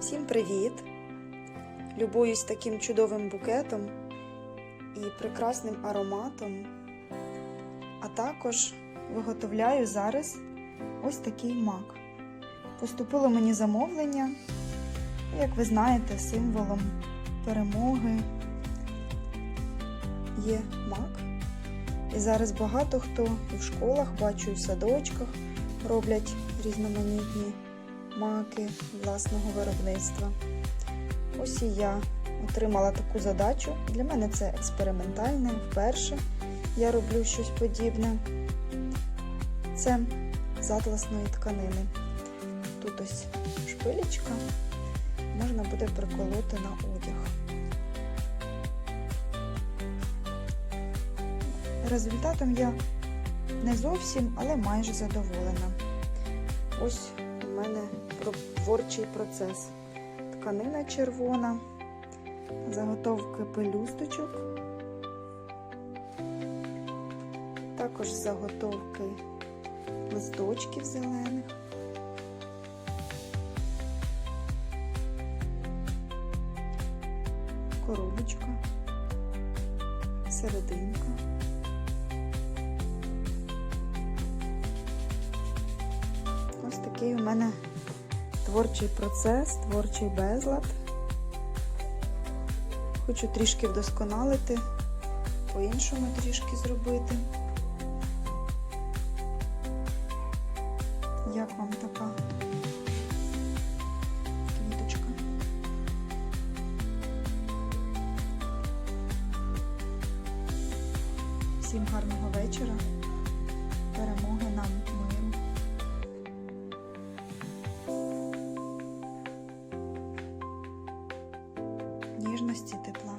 Всім привіт! Любуюсь таким чудовим букетом і прекрасним ароматом. А також виготовляю зараз ось такий мак. Поступило мені замовлення, як ви знаєте, символом перемоги є мак. І зараз багато хто і в школах, бачу, і в садочках роблять різноманітні маки власного виробництва. Ось і я отримала таку задачу. Для мене це експериментальне. Вперше я роблю щось подібне. Це з атласної тканини. Тут ось шпилечка, можна буде приколоти на одяг. Результатом я не зовсім, але майже задоволена. Ось мене творчий процес. Тканина червона, заготовки пелюсточок, також заготовки листочків зелених. Коробочка, серединка. Такий у мене творчий процес, творчий безлад. Хочу трішки вдосконалити, по-іншому трішки зробити. Як вам така квіточка? Всім гарного вечора, перемоги нам миру. ніжності, тепла.